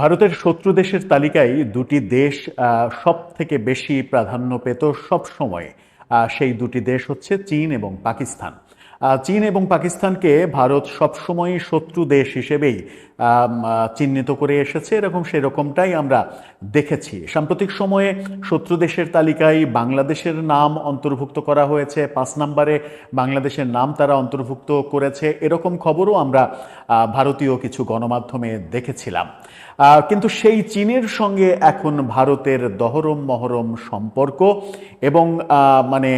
ভারতের শত্রু দেশের তালিকায় দুটি দেশ সব থেকে বেশি প্রাধান্য পেত সব সময় সেই দুটি দেশ হচ্ছে চীন এবং পাকিস্তান। চীন এবং পাকিস্তানকে ভারত সবসময় শত্রু দেশ হিসেবেই চিহ্নিত করে এসেছে। এরকম সেরকমটাই আমরা দেখেছি। সাম্প্রতিক সময়ে শত্রু দেশের তালিকায় বাংলাদেশের নাম অন্তর্ভুক্ত করা হয়েছে। পাঁচ নম্বরে বাংলাদেশের নাম তারা অন্তর্ভুক্ত করেছে। এরকম খবরও আমরা ভারতীয় কিছু গণমাধ্যমে দেখেছিলাম। কিন্তু সেই চীনের সঙ্গে এখন ভারতের দহরম মহরম সম্পর্ক এবং মানে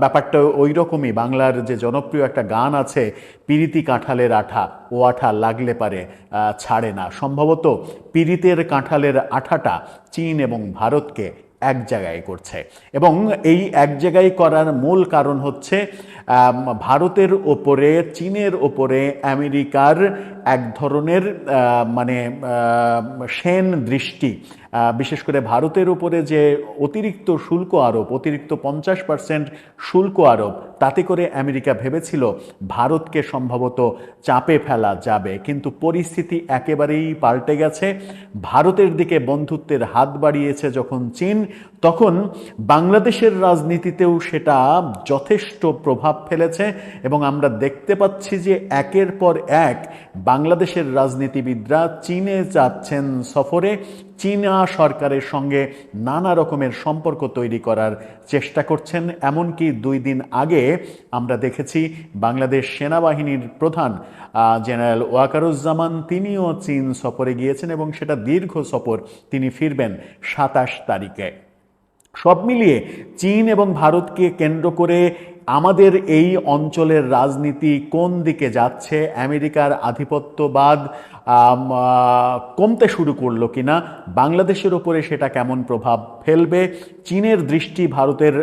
ব্যাপারটা ওই রকমই। বাংলার যে জনপ্রিয় একটা গান আছে, পিরিতি কাঁঠালের আঠা ও আঠা লাগলে পারে ছাড়ে না। সম্ভবত পিরিতের কাঁঠালের আঠাটা চীন এবং ভারতকে এক জায়গায় করছে। এবং এই এক জায়গায় করার মূল কারণ হচ্ছে ভারতের ওপরে, চীনের ওপরে আমেরিকার এক ধরনের মানে সেন দৃষ্টি। বিশেষ করে ভারতের উপরে যে অতিরিক্ত শুল্ক আরোপ, অতিরিক্ত পঞ্চাশ পার্সেন্ট শুল্ক আরোপ, তাতে করে আমেরিকা ভেবেছিল ভারতকে সম্ভবত চাপে ফেলা যাবে। কিন্তু পরিস্থিতি একেবারেই পাল্টে গেছে। ভারতের দিকে বন্ধুত্বের হাত বাড়িয়েছে যখন চীন, তখন বাংলাদেশের রাজনীতিতেও সেটা যথেষ্ট প্রভাব ফেলেছে এবং আমরা দেখতে পাচ্ছি যে একের পর এক বাংলাদেশের রাজনীতিবিদরা চীনে যাচ্ছেন সফরে। চীনা সরকারের সঙ্গে নানা রকমের সম্পর্ক তৈরি করার চেষ্টা করছেন। এমনকি দুই দিন আগে আমরা দেখেছি বাংলাদেশ সেনাবাহিনীর প্রধান জেনারেল ওয়াকারুজ্জামান তিনিও চীন সফরে গিয়েছেন এবং সেটা দীর্ঘ সফর তিনি ফিরবেন সাতাশ তারিখে। সব মিলিয়ে চীন এবং ভারতকে কেন্দ্র করে আমাদের এই অঞ্চলের রাজনীতি কোন দিকে যাচ্ছে? আমেরিকার আধিপত্যবাদ কমতে শুরু করল কিনা, বাংলাদেশের ওপরে সেটা কেমন প্রভাব ফেলবে, চীনের দৃষ্টি ভারতের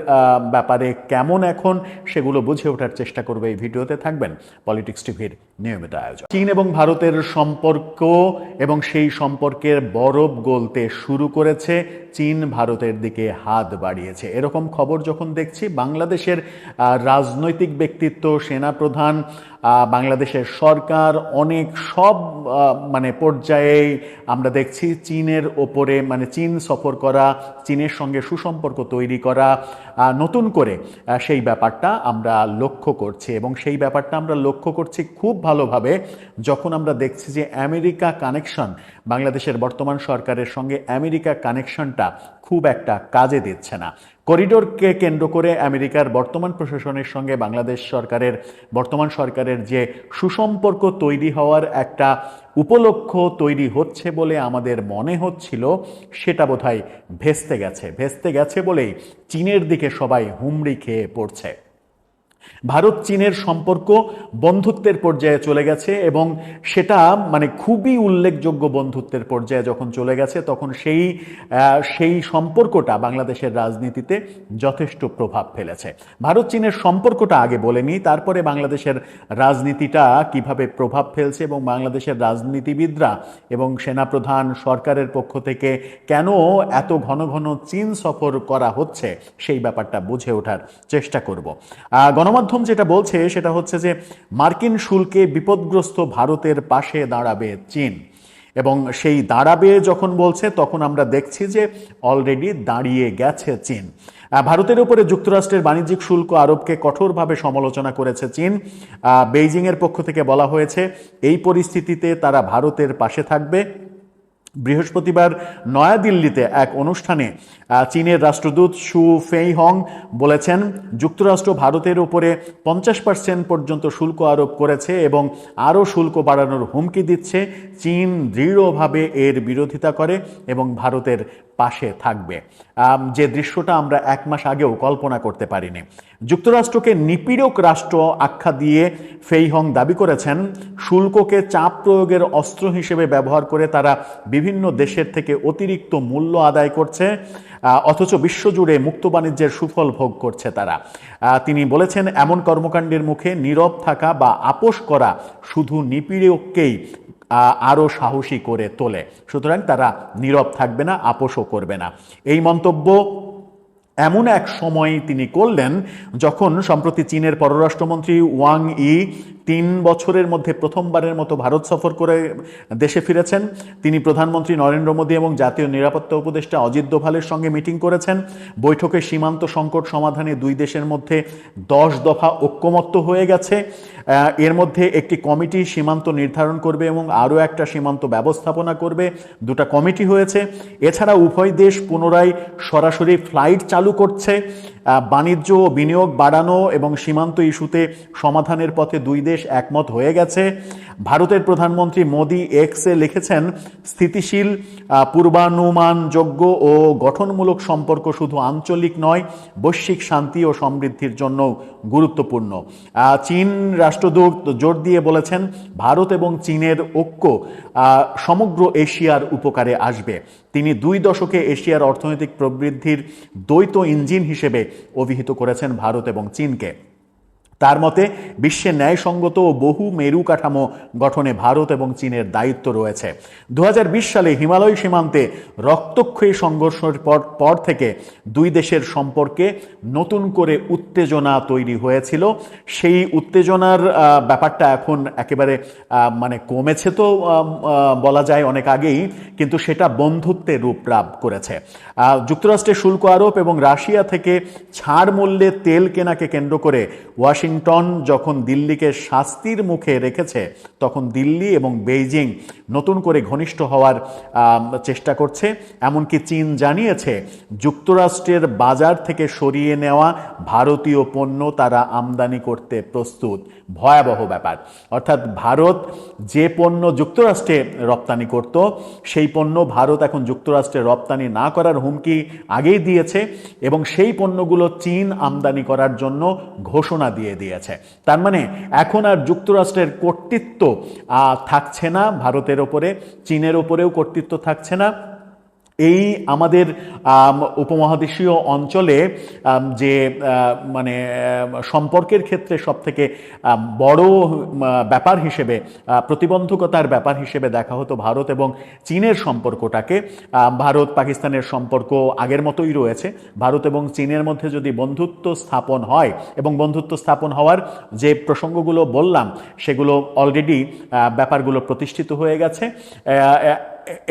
ব্যাপারে কেমন এখন, সেগুলো বুঝে ওঠার চেষ্টা করবে এই ভিডিওতে থাকবেন পলিটিক্স টিভির নিয়মিত আয়োজন। চীন এবং ভারতের সম্পর্ক এবং সেই সম্পর্কের বরফ গলতে শুরু করেছে, চীন ভারতের দিকে হাত বাড়িয়েছে। এরকম খবর যখন দেখছি, বাংলাদেশের রাজনৈতিক ব্যক্তিত্ব, সেনাপ্রধান বাংলাদেশের সরকার অনেক সব মানে পর্যায়ে আমরা দেখছি চীনের ওপরে মানে চীন সফর করা, চীনের সঙ্গে সুসম্পর্ক তৈরি করা নতুন করে সেই ব্যাপারটা আমরা লক্ষ্য করছি এবং সেই ব্যাপারটা আমরা লক্ষ্য করছি খুব ভালোভাবে যখন আমরা দেখছি যে আমেরিকা কানেকশন বাংলাদেশের বর্তমান সরকারের সঙ্গে আমেরিকা কানেকশনটা খুব একটা কাজে দিচ্ছে না। করিডোরকে কেন্দ্র করে আমেরিকার বর্তমান প্রশাসনের সঙ্গে বাংলাদেশ সরকারের, বর্তমান সরকারের যে সুসম্পর্ক তৈরি হওয়ার একটা উপলক্ষ তৈরি হচ্ছে বলে আমাদের মনে হচ্ছিল, সেটা বোধহয় ভেস্তে গেছে। ভেস্তে গেছে বলেই চীনের দিকে সবাই হুমড়ি খেয়ে পড়ছে। ভারত চীনের সম্পর্ক বন্ধুত্বের পর্যায়ে চলে গেছে এবং সেটা মানে খুবই উল্লেখযোগ্য বন্ধুত্বের পর্যায়ে যখন চলে গেছে তখন সেই সেই সম্পর্কটা বাংলাদেশের রাজনীতিতে যথেষ্ট প্রভাব ফেলেছে। ভারত চীনের সম্পর্কটা আগে বলেনি তারপরে বাংলাদেশের রাজনীতিটা কীভাবে প্রভাব ফেলছে এবং বাংলাদেশের রাজনীতিবিদরা এবং সেনাপ্রধান সরকারের পক্ষ থেকে কেন এত ঘন ঘন চীন সফর করা হচ্ছে সেই ব্যাপারটা বুঝে ওঠার চেষ্টা করব। আহ, গণমাধ্যম যেটা বলছে সেটা হচ্ছে যে মার্কিন শুল্কে বিপদগ্রস্ত ভারতের পাশে দাঁড়াবে চীন। এবং সেই দাঁড়াবে যখন বলছে, তখন আমরা দেখছি যে অলরেডি দাঁড়িয়ে গেছে চীন। ভারতের উপরে যুক্তরাষ্ট্রের বাণিজ্যিক শুল্ক আরোপকে কঠোরভাবে সমালোচনা করেছে চীন। বেইজিংয়ের পক্ষ থেকে বলা হয়েছে, এই পরিস্থিতিতে তারা ভারতের পাশে থাকবে। বৃহস্পতিবার নয়াদিল্লিতে এক অনুষ্ঠানে চীনের রাষ্ট্রদূত সু ফেই হং বলেছেন, যুক্তরাষ্ট্র ভারতের উপরে পঞ্চাশ পার্সেন্ট পর্যন্ত শুল্ক আরোপ করেছে এবং আরও শুল্ক বাড়ানোর হুমকি দিচ্ছে, চীন দৃঢ়ভাবে এর বিরোধিতা করে এবং ভারতের পাশে থাকবে। যে দৃশ্যটা আমরা এক মাস আগেও কল্পনা করতে পারিনি। যুক্তরাষ্ট্রকে নিপীড়ক রাষ্ট্র আখ্যা দিয়ে ফেইহং দাবি করেছেন, শুল্ককে চাপ প্রয়োগের অস্ত্র হিসেবে ব্যবহার করে তারা বিভিন্ন দেশের থেকে অতিরিক্ত মূল্য আদায় করছে অথচ বিশ্বজুড়ে মুক্ত বাণিজ্যের সুফল ভোগ করছে তারা। তিনি বলেছেন, এমন কর্মকাণ্ডের মুখে নীরব থাকা বা আপোষ করা শুধু নিপীড়ককেই আরও সাহসী করে তোলে। সুতরাং তারা নীরব থাকবে না, আপোষও করবে না। এই মন্তব্য এমন এক সময় তিনি করলেন যখন সম্প্রতি চীনের পররাষ্ট্রমন্ত্রী ওয়াং ই তিন বছরের মধ্যে প্রথমবারের মতো ভারত সফর করে দেশে ফিরেছেন। তিনি প্রধানমন্ত্রী নরেন্দ্র মোদী এবং জাতীয় নিরাপত্তা উপদেষ্টা অজিত দোভালের সঙ্গে মিটিং করেছেন। বৈঠকে সীমান্ত সংকট সমাধানে দুই দেশের মধ্যে দশ দফা ঐক্যমত্য হয়ে গেছে। এর মধ্যে একটি কমিটি সীমান্ত নির্ধারণ করবে এবং আরও একটা সীমান্ত ব্যবস্থাপনা করবে। দুটা কমিটি হয়েছে। এছাড়া উভয় দেশ পুনরায় সরাসরি ফ্লাইট চালু করছে। বাণিজ্য ও বিনিয়োগ বাড়ানো এবং সীমান্ত ইস্যুতে সমাধানের পথে দুই দেশ একমত হয়ে গেছে। ভারতের প্রধানমন্ত্রী মোদী এক্সে লিখেছেন, স্থিতিশীল পূর্বানুমানযোগ্য ও গঠনমূলক সম্পর্ক শুধু আঞ্চলিক নয়, বৈশ্বিক শান্তি ও সমৃদ্ধির জন্য গুরুত্বপূর্ণ। চীন রাষ্ট্রদূত জোর দিয়ে বলেছেন, ভারত এবং চীনের ঐক্য সমগ্র এশিয়ার উপকারে আসবে। তিনি দুই দশকে এশিয়ার অর্থনৈতিক প্রবৃদ্ধির দ্বৈত ইঞ্জিন হিসেবে অভিহিত করেছেন ভারত এবং চীনকে। তার মতে, বিশ্বে ন্যায়সঙ্গত বহু মেরু কাঠামো গঠনে ভারত এবং চীনের দায়িত্ব রয়েছে। দু হাজার বিশ সালে হিমালয় সীমান্তে রক্তক্ষয়ী সংঘর্ষের পর পর থেকে দুই দেশের সম্পর্কে নতুন করে উত্তেজনা তৈরি হয়েছিল। সেই উত্তেজনার ব্যাপারটা এখন একেবারে মানে কমেছে তো বলা যায় অনেক আগেই, কিন্তু সেটা বন্ধুত্বে রূপ লাভ করেছে। যুক্তরাষ্ট্রের শুল্ক আরোপ এবং রাশিয়া থেকে ছাড় মূল্যে তেল কেনাকে কেন্দ্র করে ওয়াশিংটন যখন দিল্লিকে শাস্তির মুখে রেখেছে, তখন দিল্লি এবং বেইজিং নতুন করে ঘনিষ্ঠ হওয়ার চেষ্টা করছে। এমনকি চীন জানিয়েছে, যুক্তরাষ্ট্রের বাজার থেকে সরিয়ে নেওয়া ভারতীয় পণ্য তারা আমদানি করতে প্রস্তুত। ভয়াবহ ব্যাপার। অর্থাৎ ভারত যে পণ্য যুক্তরাষ্ট্রে রপ্তানি করত, সেই পণ্য ভারত এখন যুক্তরাষ্ট্রে রপ্তানি না করার হুমকি আগেই দিয়েছে এবং সেই পণ্যগুলো চীন আমদানি করার জন্য ঘোষণা দিয়ে দিয়েছে। তার মানে এখন আর যুক্তরাষ্ট্রের কর্তৃত্ব থাকছে না, ভারতের ওপরে, চীনের ওপরেও কর্তৃত্ব থাকছে না। এই আমাদের উপমহাদেশীয় অঞ্চলে যে মানে সম্পর্কের ক্ষেত্রে সব থেকে বড় ব্যাপার হিসেবে প্রতিবন্ধকতার ব্যাপার হিসেবে দেখা হতো ভারত এবং চীনের সম্পর্কটাকে। ভারত পাকিস্তানের সম্পর্ক আগের মতোই রয়েছে। ভারত এবং চীনের মধ্যে যদি বন্ধুত্ব স্থাপন হয় এবং বন্ধুত্ব স্থাপন হওয়ার যে প্রসঙ্গগুলো বললাম, সেগুলো অলরেডি ব্যাপারগুলো প্রতিষ্ঠিত হয়ে গেছে।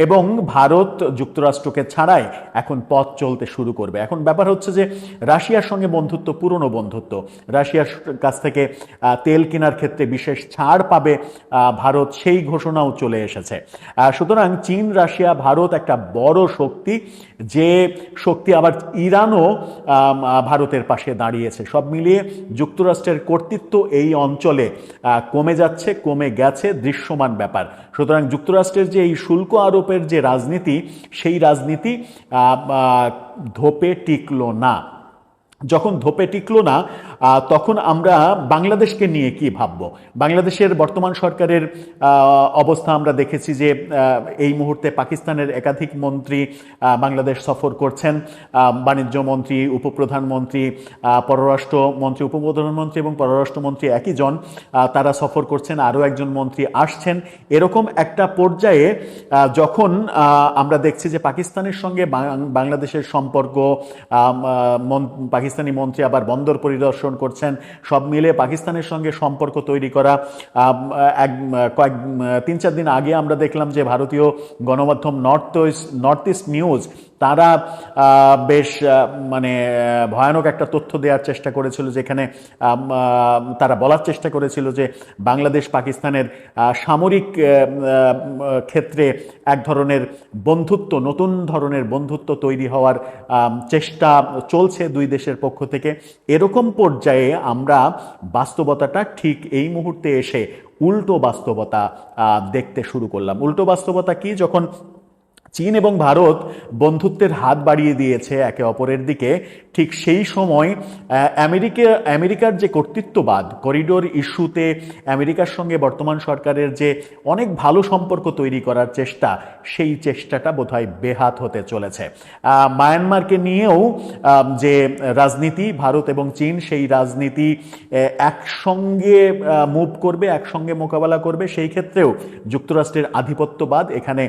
এবং ভারত যুক্তরাষ্ট্রকে ছাড়াই এখন পথ চলতে শুরু করবে। এখন ব্যাপার হচ্ছে যে রাশিয়ার সঙ্গে বন্ধুত্ব, পুরনো বন্ধুত্ব। রাশিয়ার কাছ থেকে তেল কেনার ক্ষেত্রে বিশেষ ছাড় পাবে ভারত, সেই ঘোষণাও চলে এসেছে। সুতরাং চীন, রাশিয়া, ভারত একটা বড় শক্তি, যে শক্তি আবার ইরানও ভারতের পাশে দাঁড়িয়েছে। সব মিলিয়ে যুক্তরাষ্ট্রের কর্তৃত্ব এই অঞ্চলে কমে যাচ্ছে, কমে গেছে, দৃশ্যমান ব্যাপার। সুতরাং যুক্তরাষ্ট্রের যে এই শুল্ক আরোপের যে রাজনীতি সেই রাজনীতি ধোপে টিকলো না। যখন ধোপে টিকলো না তখন আমরা বাংলাদেশকে নিয়ে কি ভাববো? বাংলাদেশের বর্তমান সরকারের অবস্থা আমরা দেখেছি যে এই মুহূর্তে পাকিস্তানের একাধিক মন্ত্রী বাংলাদেশ সফর করছেন। বাণিজ্য মন্ত্রী, উপপ্রধানমন্ত্রী পররাষ্ট্র মন্ত্রী, উপপ্রধানমন্ত্রী এবং পররাষ্ট্রমন্ত্রী একই জন তারা সফর করছেন। আরও একজন মন্ত্রী আসছেন। এরকম একটা পর্যায়ে যখন আমরা দেখছি যে পাকিস্তানের সঙ্গে বাংলাদেশের সম্পর্ক মন- পাকিস্তানি মন্ত্রী আবার বন্দর পরিদর্শন করছেন। সব মিলে পাকিস্তানের সঙ্গে সম্পর্ক তৈরি করা এক, কয়েক, তিন চার দিন আগে আমরা দেখলাম যে ভারতীয় গণমাধ্যম north east north east news তারা বেশ মানে ভয়ানক একটা তথ্য দেওয়ার চেষ্টা করেছিল যেখানে তারা বলার চেষ্টা করেছিল যে বাংলাদেশ পাকিস্তানের সামরিক ক্ষেত্রে এক ধরনের বন্ধুত্ব, নতুন ধরনের বন্ধুত্ব তৈরি হওয়ার চেষ্টা চলছে দুই দেশের পক্ষ থেকে। এরকম পর্যায়ে আমরা বাস্তবতাটা ঠিক এই মুহূর্তে এসে উল্টো বাস্তবতা দেখতে শুরু করলাম। উল্টো বাস্তবতা কি? যখন চীন এবং ভারত বন্ধুত্বের হাত বাড়িয়ে দিয়েছে একে অপরের দিকে। ঠিক সেই সময় আমেরিকা, আমেরিকার যে কর্তৃত্ববাদ, করিডোর ইস্যুতে আমেরিকার সঙ্গে বর্তমান সরকারের যে অনেক ভালো সম্পর্ক তৈরি করার চেষ্টা, সেই চেষ্টাটা বোধহয় বেহাত হতে চলেছে। মায়ানমারকে নিয়েও যে রাজনীতি, ভারত এবং চীন সেই রাজনীতি একসঙ্গে মুভ করবে, একসঙ্গে মোকাবেলা করবে, সেই ক্ষেত্রেও যুক্তরাষ্ট্রের আধিপত্যবাদ এখানে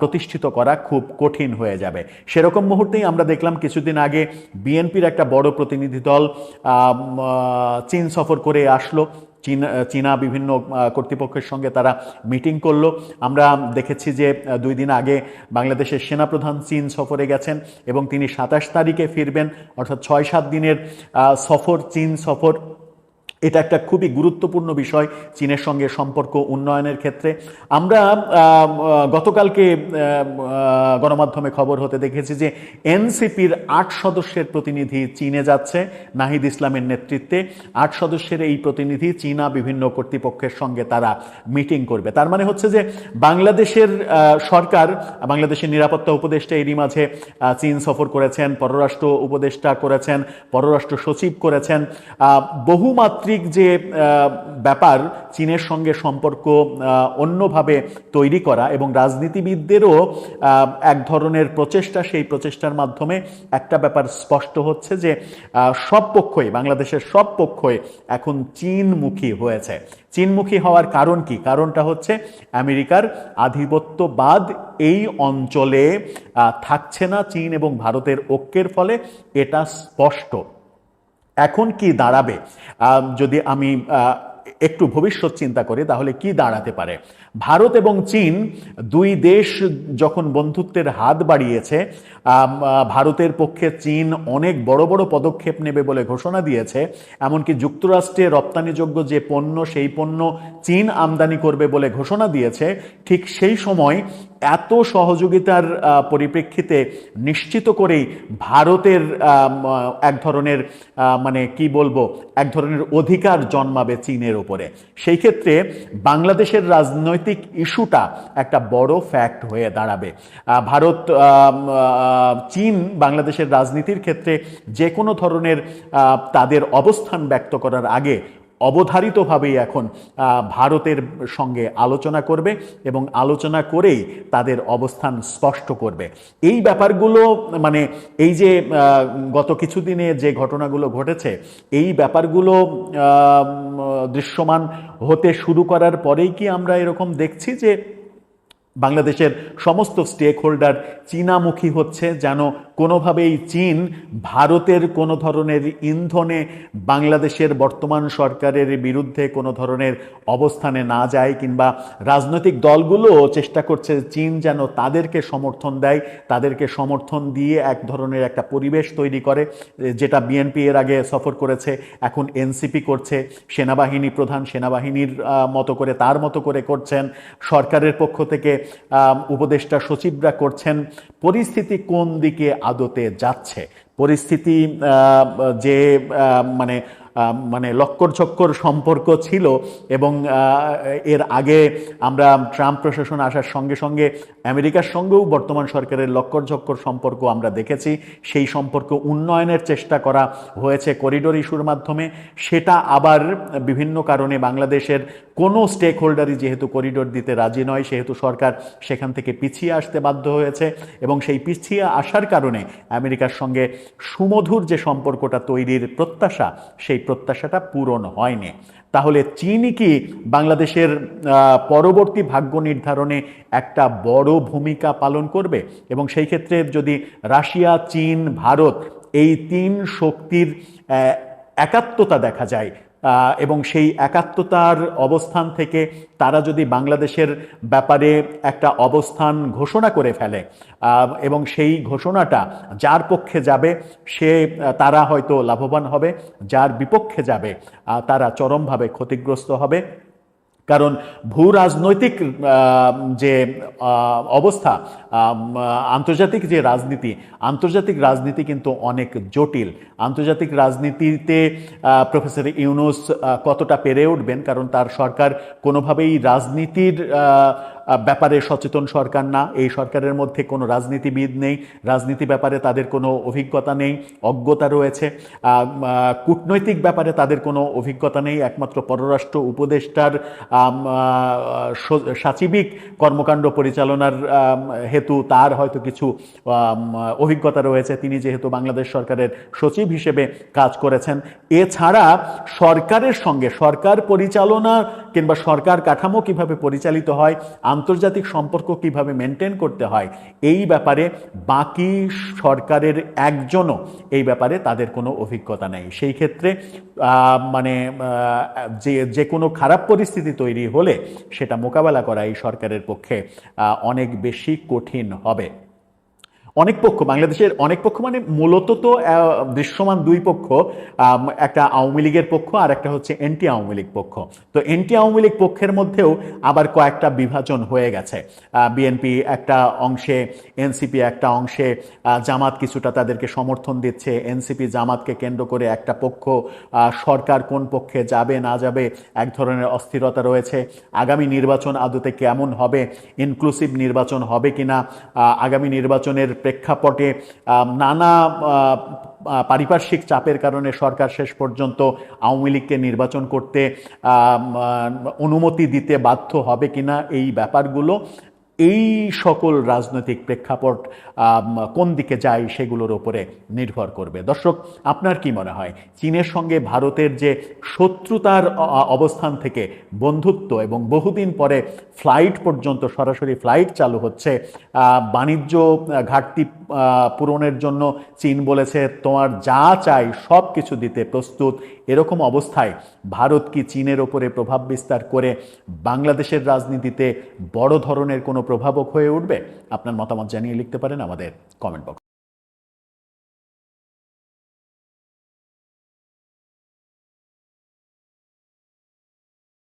প্রতিষ্ঠিত করা খুব কঠিন হয়ে যাবে। সেরকম মুহূর্তেই আমরা দেখলাম কিছুদিন আগে বিএনপির একটা বড় প্রতিনিধি দল চীন সফর করে আসলো। চীন, চীনা বিভিন্ন কর্তৃপক্ষের সঙ্গে তারা মিটিং করল। আমরা দেখেছি যে দুই দিন আগে বাংলাদেশের সেনাপ্রধান চীন সফরে গেছেন এবং তিনি সাতাশ তারিখে ফিরবেন। অর্থাৎ ছয় সাত দিনের সফর, চীন সফর। এটা একটা খুবই গুরুত্বপূর্ণ বিষয় চীনের সঙ্গে সম্পর্ক উন্নয়নের ক্ষেত্রে। আমরা গতকালকে গণমাধ্যমে খবর হতে দেখেছি যে এনসিপির আট সদস্যের প্রতিনিধি চীনে যাচ্ছে নাহিদ ইসলামের নেতৃত্বে। আট সদস্যের এই প্রতিনিধি চীনা বিভিন্ন কর্তৃপক্ষের সঙ্গে তারা মিটিং করবে। তার মানে হচ্ছে যে বাংলাদেশের সরকার বাংলাদেশের নিরাপত্তা উপদেষ্টা এরই মাঝে চীন সফর করেছেন পররাষ্ট্র উপদেষ্টা করেছেন পররাষ্ট্র সচিব করেছেন। আহ, বহুমাত্রিক যে ব্যাপার চীনের সঙ্গে সম্পর্ক অন্যভাবে তৈরি করা এবং রাজনীতিবিদদেরও এক ধরনের প্রচেষ্টা, সেই প্রচেষ্টার মাধ্যমে একটা ব্যাপার স্পষ্ট হচ্ছে যে সব পক্ষই, বাংলাদেশের সব পক্ষই এখন চীনমুখী হয়েছে। চীনমুখী হওয়ার কারণ কি? কারণটা হচ্ছে আমেরিকার আধিপত্যবাদ এই অঞ্চলে থাকছে না চীন এবং ভারতের ঐক্যের ফলে, এটা স্পষ্ট। এখন কি দাঁড়াবে? যদি আমি একটু ভবিষ্যৎ চিন্তা করি, তাহলে কি দাঁড়াতে পারে? ভারত এবং চীন দুই দেশ যখন বন্ধুত্বের হাত বাড়িয়েছে ভারতের পক্ষে চীন অনেক বড় বড় পদক্ষেপ নেবে বলে ঘোষণা দিয়েছে। এমনকি যুক্তরাষ্ট্রে রপ্তানিযোগ্য যে পণ্য, সেই পণ্য চীন আমদানি করবে বলে ঘোষণা দিয়েছে, ঠিক সেই সময় এত সহযোগিতার পরিপ্রেক্ষিতে নিশ্চিত করেই ভারতের এক ধরনের মানে কি বলব, এক ধরনের অধিকার জন্মাবে চীনের উপরে সেই ক্ষেত্রে বাংলাদেশের রাজনৈতিক ইস্যুটা একটা বড় ফ্যাক্ট হয়ে দাঁড়াবে। ভারত চীন বাংলাদেশের রাজনীতির ক্ষেত্রে যে কোনো ধরনের তাদের অবস্থান ব্যক্ত করার আগে অবধারিতভাবেই এখন ভারতের সঙ্গে আলোচনা করবে এবং আলোচনা করেই তাদের অবস্থান স্পষ্ট করবে। এই ব্যাপারগুলো মানে এই যে গত কিছুদিনে যে ঘটনাগুলো ঘটেছে, এই ব্যাপারগুলো দৃশ্যমান হতে শুরু করার পরেই কি আমরা এরকম দেখছি যে বাংলাদেশের সমস্ত স্টেক হোল্ডার চীনামুখী হচ্ছে যেন কোনোভাবেই চীন ভারতের কোনো ধরনের ইন্ধনে বাংলাদেশের বর্তমান সরকারের বিরুদ্ধে কোনো ধরনের অবস্থানে না যায় কিংবা রাজনৈতিক দলগুলো চেষ্টা করছে চীন যেন তাদেরকে সমর্থন দেয়, তাদেরকে সমর্থন দিয়ে এক ধরনের একটা পরিবেশ তৈরি করে, যেটা বিএনপি এর আগে সফর করেছে, এখন এনসিপি করছে, সেনাবাহিনী, প্রধান সেনাবাহিনীর মতো করে, তার মতো করে করছেন, সরকারের পক্ষ থেকে উপদেষ্টা সচিবরা করছেন পরিস্থিতি কোন দিকে আদতে যাচ্ছে? পরিস্থিতি যে মানে মানে লক্কর ঝক্কর সম্পর্ক ছিল এবং এর আগে আমরা ট্রাম্প প্রশাসন আসার সঙ্গে সঙ্গে আমেরিকার সঙ্গেও বর্তমান সরকারের লক্কর ঝক্কর সম্পর্ক আমরা দেখেছি। সেই সম্পর্ক উন্নয়নের চেষ্টা করা হয়েছে করিডোর ইস্যুর মাধ্যমে। সেটা আবার বিভিন্ন কারণে বাংলাদেশের কোনো স্টেক হোল্ডারই যেহেতু করিডোর দিতে রাজি নয়, সেহেতু সরকার সেখান থেকে পিছিয়ে আসতে বাধ্য হয়েছে এবং সেই পিছিয়ে আসার কারণে আমেরিকার সঙ্গে সুমধুর যে সম্পর্কটা তৈরির প্রত্যাশা, সেই প্রত্যাশাটা পূরণ হয়নি। তাহলে চীনই কি বাংলাদেশের পরবর্তী ভাগ্য নির্ধারণে একটা বড় ভূমিকা পালন করবে? এবং সেই ক্ষেত্রে যদি রাশিয়া, চীন, ভারত এই তিন শক্তির একাত্মতা দেখা যায় এবং সেই একাত্মতার অবস্থান থেকে তারা যদি বাংলাদেশের ব্যাপারে একটা অবস্থান ঘোষণা করে ফেলে এবং সেই ঘোষণাটা যার পক্ষে যাবে, সে, তারা হয়তো লাভবান হবে, যার বিপক্ষে যাবে তারা চরমভাবে ক্ষতিগ্রস্ত হবে। কারণ ভূ রাজনৈতিক যে অবস্থা আন্তর্জাতিক যে রাজনীতি, আন্তর্জাতিক রাজনীতি কিন্তু অনেক জটিল। আন্তর্জাতিক রাজনীতিতে প্রফেসর ইউনুস কতটা পেরে উঠবেন? কারণ তার সরকার কোনোভাবেই রাজনীতির ব্যাপারে সচেতন সরকার না। এই সরকারের মধ্যে কোনো রাজনীতিবিদ নেই। রাজনীতি ব্যাপারে তাদের কোনো অভিজ্ঞতা নেই, অজ্ঞতা রয়েছে। কূটনৈতিক ব্যাপারে তাদের কোনো অভিজ্ঞতা নেই। একমাত্র পররাষ্ট্র উপদেষ্টার সাচিবিক কর্মকাণ্ড পরিচালনার হেতু তার হয়তো কিছু অভিজ্ঞতা রয়েছে। তিনি যেহেতু বাংলাদেশ সরকারের সচিব হিসেবে কাজ করেছেন। এছাড়া সরকারের সঙ্গে সরকার পরিচালনা কিংবা সরকার কাঠামো কীভাবে পরিচালিত হয়, আন্তর্জাতিক সম্পর্ক কীভাবে মেনটেন করতে হয়, এই ব্যাপারে বাকি সরকারের একজনও এই ব্যাপারে তাদের কোনো অভিজ্ঞতা নেই। সেই ক্ষেত্রে মানে যে যে কোনো খারাপ পরিস্থিতি তৈরি হলে সেটা মোকাবেলা করা এই সরকারের পক্ষে অনেক বেশি কঠিন হবে। অনেক পক্ষ, বাংলাদেশের অনেক পক্ষ মানে মূলত তো দৃশ্যমান দুই পক্ষ একটা আওয়ামী লীগের পক্ষ আর একটা হচ্ছে এন্টি আওয়ামী লীগ পক্ষ। তো এন্টি আওয়ামী লীগ পক্ষের মধ্যেও আবার কয়েকটা বিভাজন হয়ে গেছে। বিএনপি একটা অংশে, এনসিপি একটা অংশে জামাত কিছুটা তাদেরকে সমর্থন দিচ্ছে। এনসিপি জামাতকে কেন্দ্র করে একটা পক্ষ সরকার কোন পক্ষে যাবে, না যাবে, এক ধরনের অস্থিরতা রয়েছে। আগামী নির্বাচন আদতে কেমন হবে ইনক্লুসিভ নির্বাচন হবে কিনা আগামী নির্বাচনের প্রেক্ষাপটে নানা পারিপার্শ্বিক চাপের কারণে সরকার শেষ পর্যন্ত আওয়ামী লীগকে নির্বাচন করতে অনুমতি দিতে বাধ্য হবে কিনা এই ব্যাপারগুলো এই সকল রাজনৈতিক প্রেক্ষাপট কোন দিকে যায় সেগুলোর ওপরে নির্ভর করবে। দর্শক, আপনার কি মনে হয়? চীনের সঙ্গে ভারতের যে শত্রুতার অবস্থান থেকে বন্ধুত্ব এবং বহুদিন পরে ফ্লাইট পর্যন্ত, সরাসরি ফ্লাইট চালু হচ্ছে বাণিজ্য ঘাটতি পূরণের জন্য চীন বলেছে, তোমার যা চাই সব কিছু দিতে প্রস্তুত। এরকম অবস্থায় ভারত কি চীনের ওপরে প্রভাব বিস্তার করে বাংলাদেশের রাজনীতিতে বড় ধরনের কোনো প্রভাবক হয়ে উঠবে। আপনার মতামত জানিয়ে লিখতে পারেন আমাদের কমেন্ট বক্স